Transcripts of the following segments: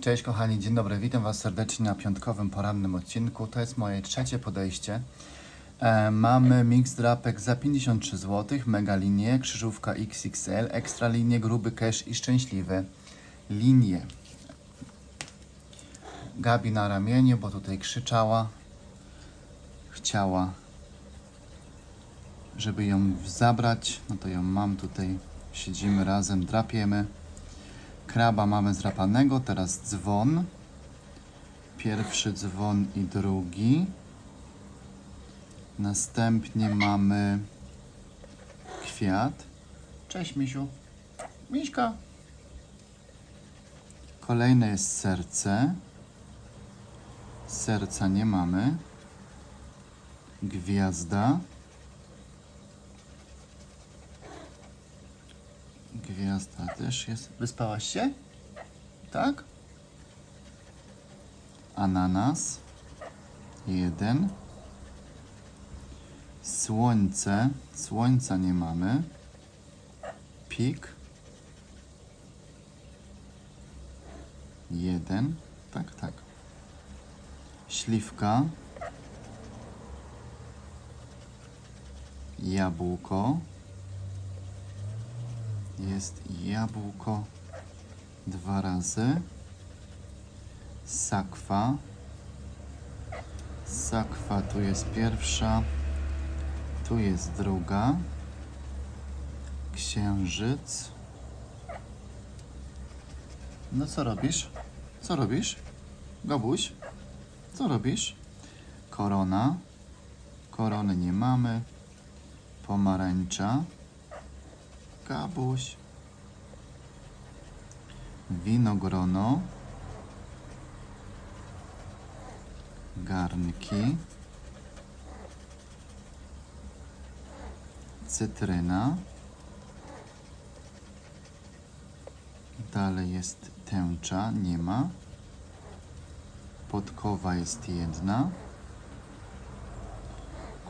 Cześć kochani, dzień dobry, witam Was serdecznie na piątkowym porannym odcinku. To jest moje trzecie podejście. E, mamy mix drapek za 53 zł, mega linie, krzyżówka XXL, ekstra linie, gruby cash i szczęśliwe linie. Gabi na ramieniu, bo tutaj krzyczała, chciała, żeby ją zabrać. No to ją mam tutaj, siedzimy razem, drapiemy. Kraba mamy zrapanego, teraz dzwon. Pierwszy dzwon i drugi. Następnie mamy kwiat. Cześć Misiu. Miśka. Kolejne jest serce. Serca nie mamy. Gwiazda. Gwiazda też jest. Wyspałaś się? Tak? Ananas. Jeden. Słońce. Słońca nie mamy. Pik. Jeden. Tak, tak. Śliwka. Jabłko. Jest jabłko dwa razy. Sakwa. Sakwa tu jest pierwsza. Tu jest druga. Księżyc. No co robisz? Co robisz? Gobuś? Co robisz? Korona. Korony nie mamy. Pomarańcza. Gabuś. Winogrono. Garnki. Cytryna. Dalej jest tęcza, nie ma. Podkowa jest jedna.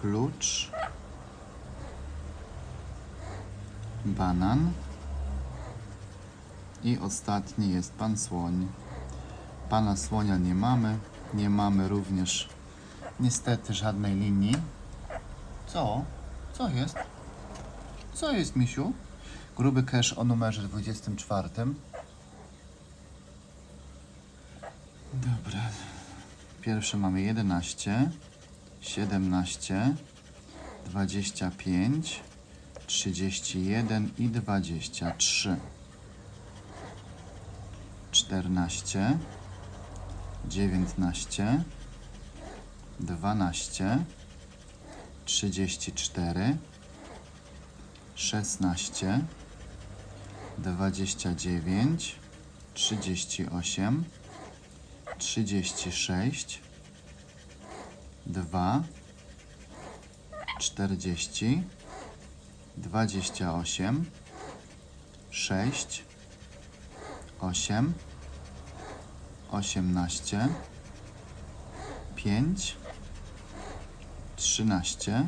Klucz. Banan. I ostatni jest pan słoń. Pana słonia nie mamy. Nie mamy również niestety żadnej linii. Co? Co jest? Co jest, misiu? Gruby cash o numerze 24. Dobra. Pierwszy mamy 11, 17, 25, 31 i 23. 14, 19, 12, 34, 16, 29, 38, 36, 2, 40, 28, 6, 8, 18, 5, 13,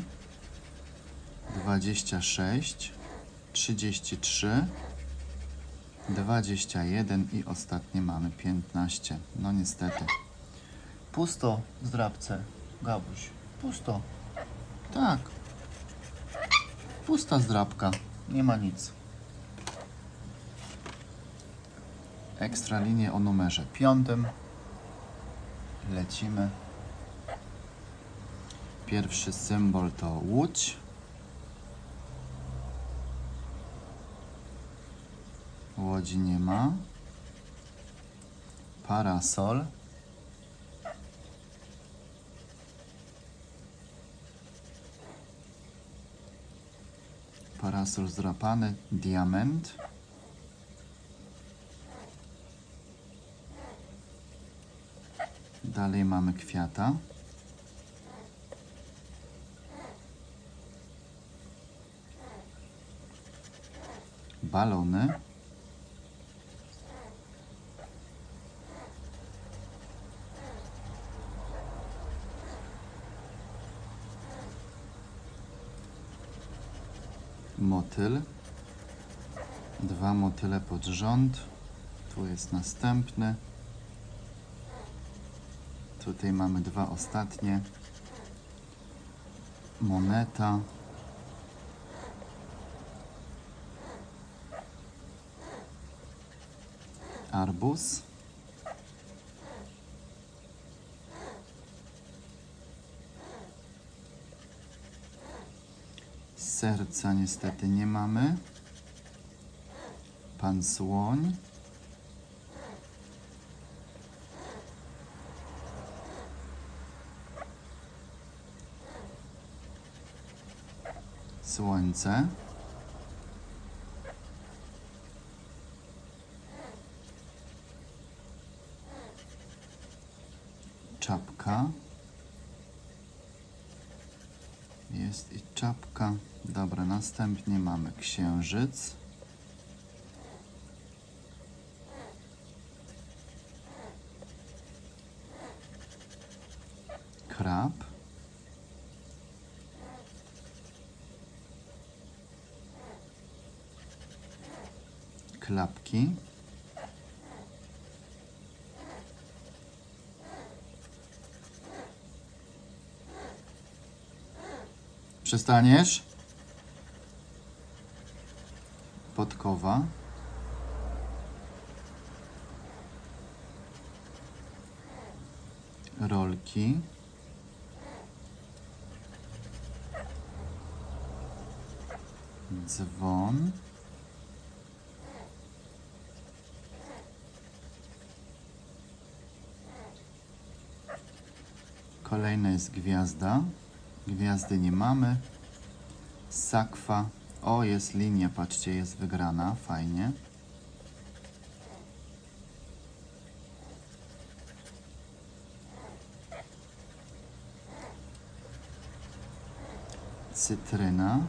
26, 33, 21 i ostatnie mamy 15. No niestety. Pusto w zdrabce, Gabuś. Pusto. Tak. Pusta zdrabka. Nie ma nic. Ekstra linię o numerze piątym. Lecimy. Pierwszy symbol to łódź. Łodzi nie ma. Parasol. Parasol zdrapany. Diament. Dalej mamy kwiata. Balony. Motyl. Dwa motyle pod rząd. Tu jest następny. Tutaj mamy dwa ostatnie. Moneta. Arbuz. Serca niestety nie mamy. Pan słoń. Słońce. Czapka. Jest i czapka. Dobra, następnie mamy księżyc. Krab. Klapki. Przestaniesz? Podkowa. Rolki. Dzwon. Kolejna jest gwiazda. Gwiazdy nie mamy. Sakwa. O, jest linia, patrzcie, jest wygrana. Fajnie. Cytryna.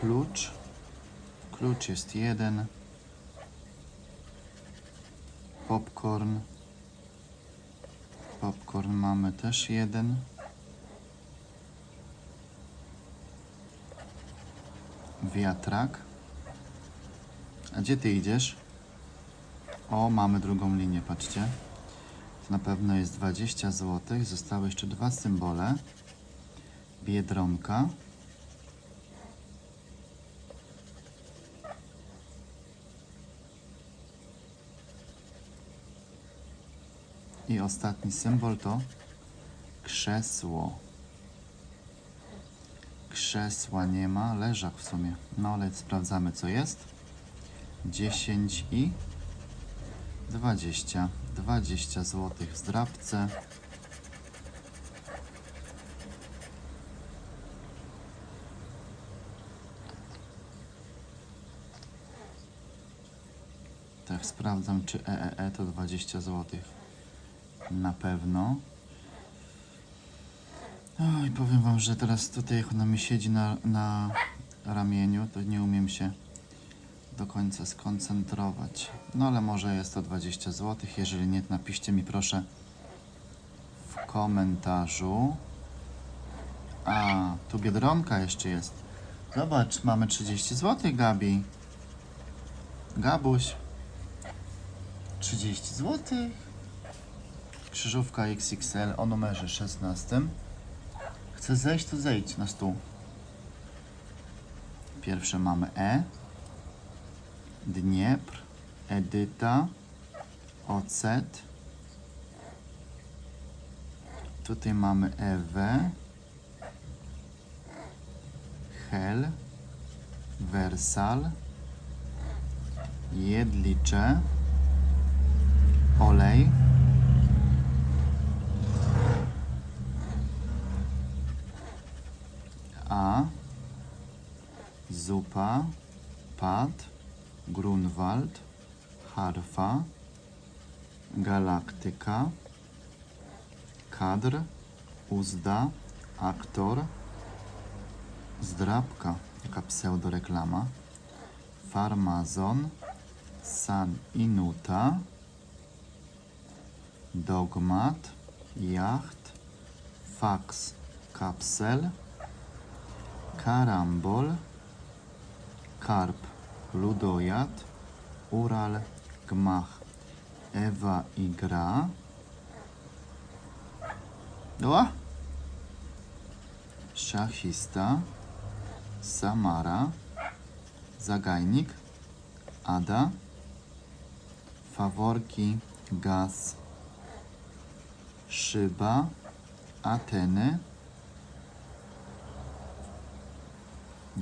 Klucz. Klucz jest jeden. Popcorn. Popcorn mamy też jeden. Wiatrak. A gdzie ty idziesz? O, mamy drugą linię, patrzcie. To na pewno jest 20 zł. Zostały jeszcze dwa symbole. Biedronka. I ostatni symbol to krzesło. Krzesła nie ma, leżak w sumie. No ale sprawdzamy co jest. 10 i 20. 20 zł w zdrabce. Tak, sprawdzam czy EEE to 20 zł. Na pewno. Oj, powiem wam, że teraz tutaj jak ona mi siedzi na, na ramieniu, to nie umiem się do końca skoncentrować. No ale może jest to 20 zł. Jeżeli nie, napiszcie mi proszę w komentarzu. A, tu biedronka jeszcze jest. Zobacz, mamy 30 zł, Gabi. Gabuś. 30 zł. Krzyżówka XXL o numerze 16. Chcę zejść, to zejdź na stół. Pierwsze mamy E. Dniepr, Edyta, Ocet. Tutaj mamy Ewę, Hel, Wersal, Jedlicze, Olej. A, Zupa, Pad, Grunwald, Harfa, Galaktyka, Kadr, Uzda, Aktor, Zdrabka, jaka pseudoreklama, Farmazon, San Inuta, Dogmat, Jacht, Fax, kapsel, karambol, karp, ludojad, ural, gmach, Ewa i gra. O! Szachista, Samara, Zagajnik, Ada, Faworki, Gaz, Szyba, Ateny.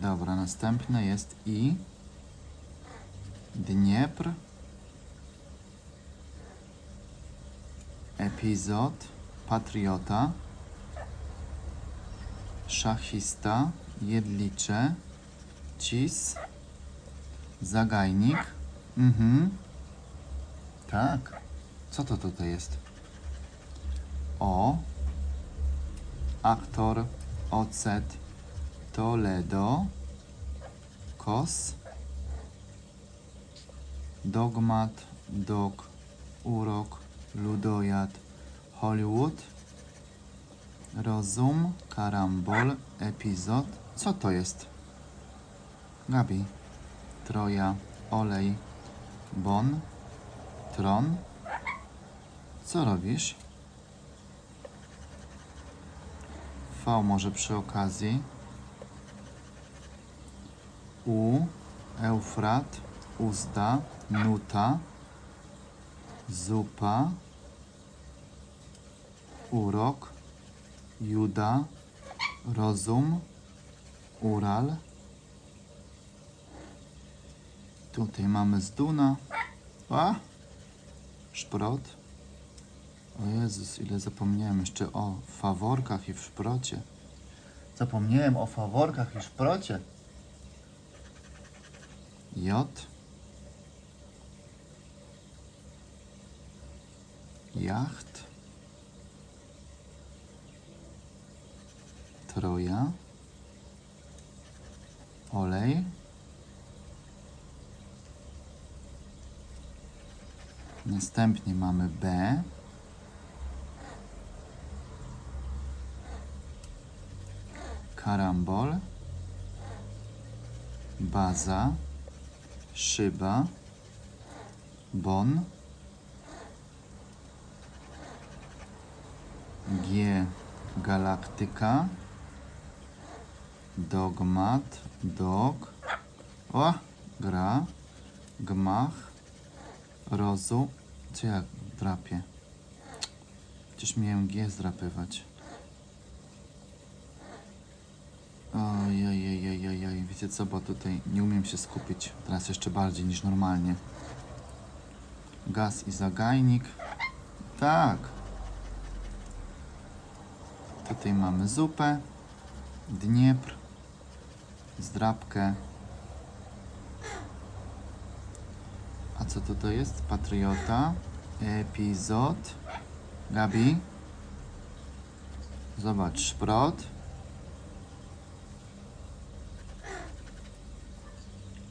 Dobra, następne jest i Dniepr, epizod, patriota, szachista, jedlicze, cis, zagajnik. Mhm. Tak. Co to tutaj jest? O, aktor, ocet, Toledo, kos, dogmat, dog, urok, ludojad, Hollywood, rozum, karambol, epizod. Co to jest? Gabi, Troja, olej, bon, tron. Co robisz? V może przy okazji. U, Eufrat, uzda, nuta, zupa, urok, Juda, rozum, Ural. Tutaj mamy zduna. A? Szprot. O Jezus, ile zapomniałem jeszcze o faworkach i w szprocie. Zapomniałem o faworkach i szprocie. J. Jacht. Troja. Olej. Następnie mamy B. Karambol. Baza. Szyba. Bon. G. Galaktyka. Dogmat. Dog. O! Gra. Gmach. Rozu. Co ja drapię? Przecież miałem G zdrapywać. Ojej, wiecie co, bo tutaj nie umiem się skupić. Teraz jeszcze bardziej niż normalnie. Gaz i zagajnik. Tak. Tutaj mamy zupę, Dniepr, zdrabkę. A co to to jest? Patriota, epizod. Gabi. Zobacz, szprot.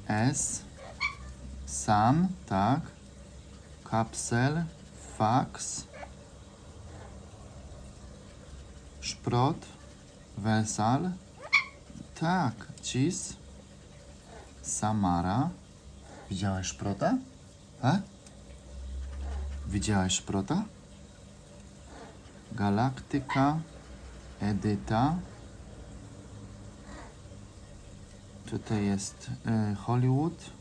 S. San, tak. Kapsel, fax. Szprot, wesal. Tak, cis. Samara. Widziałeś szprota? A? Widziałeś szprota? Galaktyka, Edyta. Tutaj jest e, Hollywood.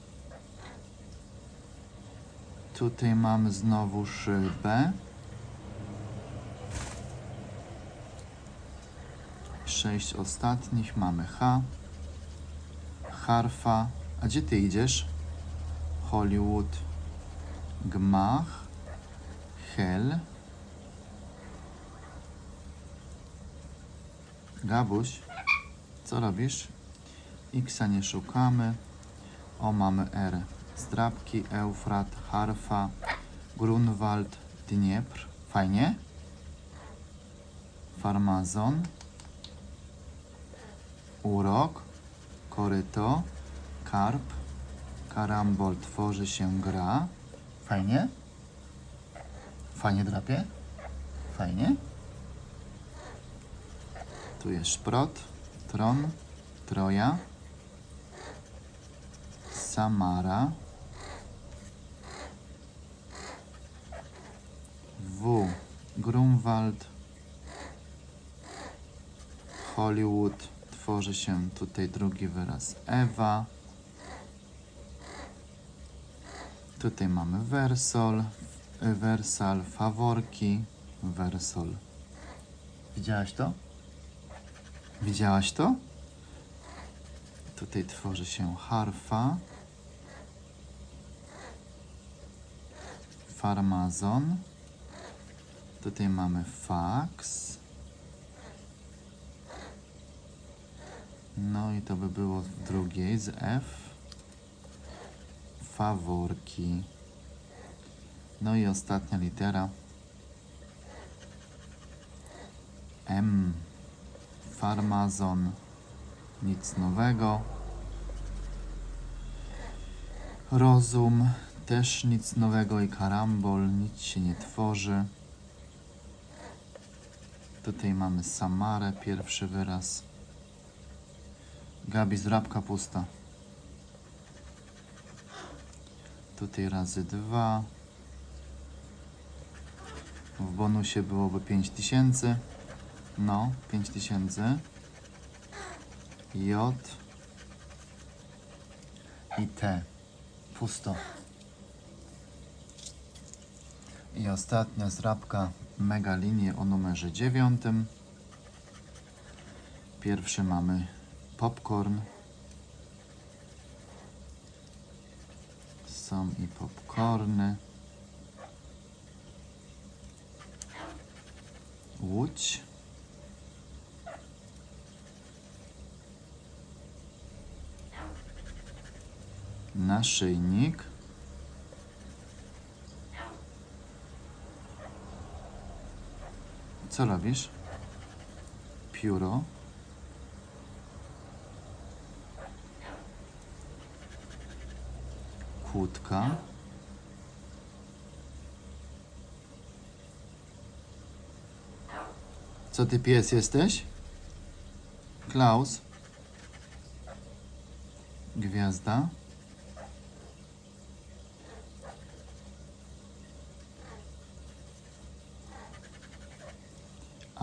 Tutaj mamy znowuż e, B. Sześć ostatnich mamy H. Harfa. A gdzie ty idziesz? Hollywood. Gmach. Hel. Gabuś, co robisz? Xa nie szukamy. O, mamy R. Zdrabki, Eufrat, Harfa, Grunwald, Dniepr. Fajnie. Farmazon. Urok. Koryto. Karp. Karambol tworzy się gra. Fajnie. Fajnie drapie? Fajnie. Tu jest szprot, tron, troja, Samara, W. Grunwald, Hollywood, tworzy się tutaj drugi wyraz Ewa. Tutaj mamy Wersol, Wersal, faworki, Wersol. Widziałaś to? Widziałaś to? Tutaj tworzy się harfa, farmazon. Tutaj mamy fax. No i to by było w drugiej z F. Faworki. No i ostatnia litera. M. Farmazon. Nic nowego. Rozum. Też nic nowego i karambol. Nic się nie tworzy. Tutaj mamy Samarę, pierwszy wyraz. Gabi, zrabka pusta. Tutaj razy dwa. W bonusie byłoby 5000. No, 5000. J i T. Pusto. I ostatnia zrabka mega linię o numerze 9. Pierwszy mamy popcorn. Są i popcorny. Łódź. Naszyjnik. Co robisz? Pióro. Kłódka. Co ty pies jesteś? Klaus. Gwiazda.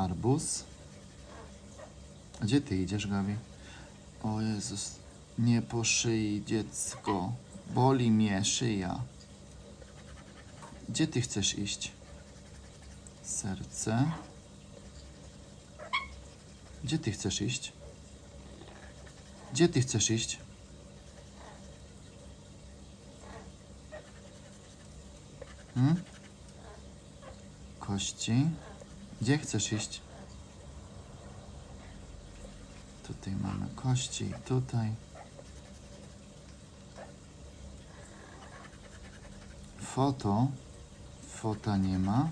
Arbuz. Gdzie ty idziesz, Gabi? O Jezus, nie po szyi, dziecko. Boli mnie szyja. Gdzie ty chcesz iść? Serce. Gdzie ty chcesz iść? Gdzie ty chcesz iść? Hmm? Kości. Gdzie chcesz iść? Tutaj mamy kości, tutaj. Foto. Fota nie ma.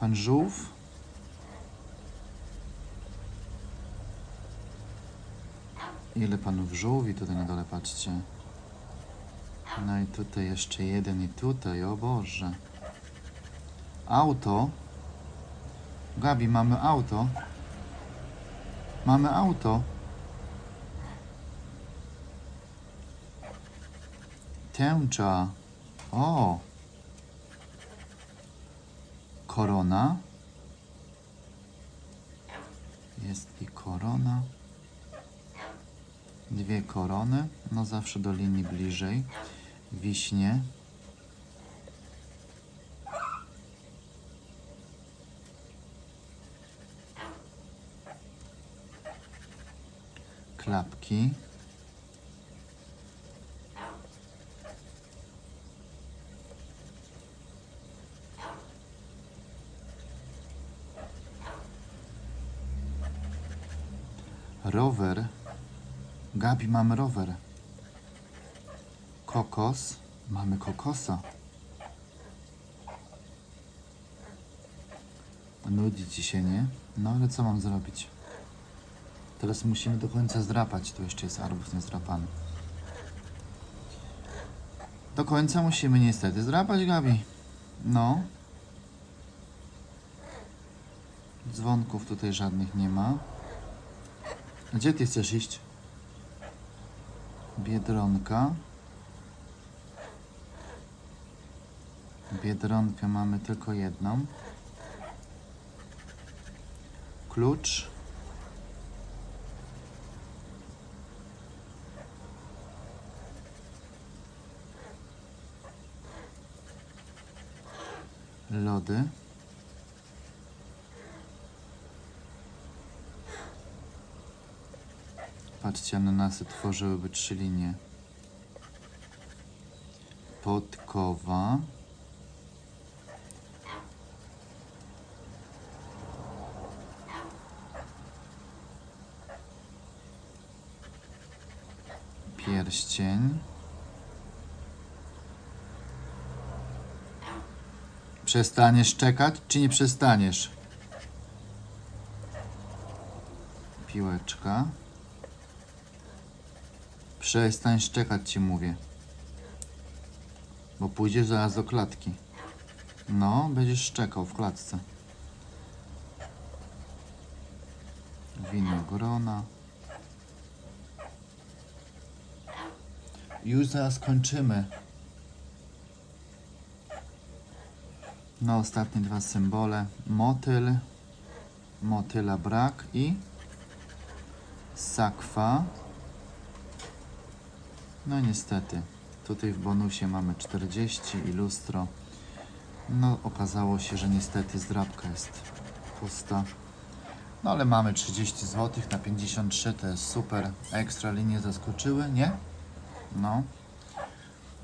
Pan żółw. Ile panów żółwi tutaj na dole, patrzcie. No i tutaj jeszcze jeden i tutaj, o Boże. Auto. Gabi, mamy auto. Mamy auto. Tęcza. O. Korona. Jest i korona. Dwie korony. No zawsze do linii bliżej. Wiśnie. Klapki. Rower. Gabi, mamy rower. Kokos. Mamy kokosa. Nudzi ci się, nie? No ale co mam zrobić? Teraz musimy do końca zdrapać. Tu jeszcze jest arbuz niezdrapany. Do końca musimy niestety zdrapać, Gabi. No. Dzwonków tutaj żadnych nie ma. Gdzie ty chcesz iść? Biedronka. Biedronkę mamy tylko jedną. Klucz. Lody. Patrzcie, ananasy tworzyłyby trzy linie. Podkowa. Pierścień. Przestaniesz czekać, czy nie przestaniesz? Piłeczka. Przestań szczekać, ci mówię. Bo pójdziesz zaraz do klatki. No, będziesz szczekał w klatce. Winogrona. Już zaraz kończymy. No, ostatnie dwa symbole. Motyl. Motyla brak i sakwa. No niestety, tutaj w bonusie mamy 40 i lustro. No okazało się, że niestety zdrabka jest pusta. No ale mamy 30 zł na 53, to jest super. Ekstra linie zaskoczyły, nie? No.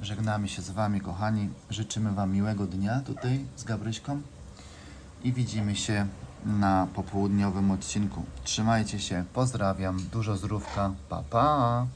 Żegnamy się z Wami, kochani. Życzymy Wam miłego dnia tutaj z Gabryśką. I widzimy się na popołudniowym odcinku. Trzymajcie się, pozdrawiam, dużo zdrówka, pa pa!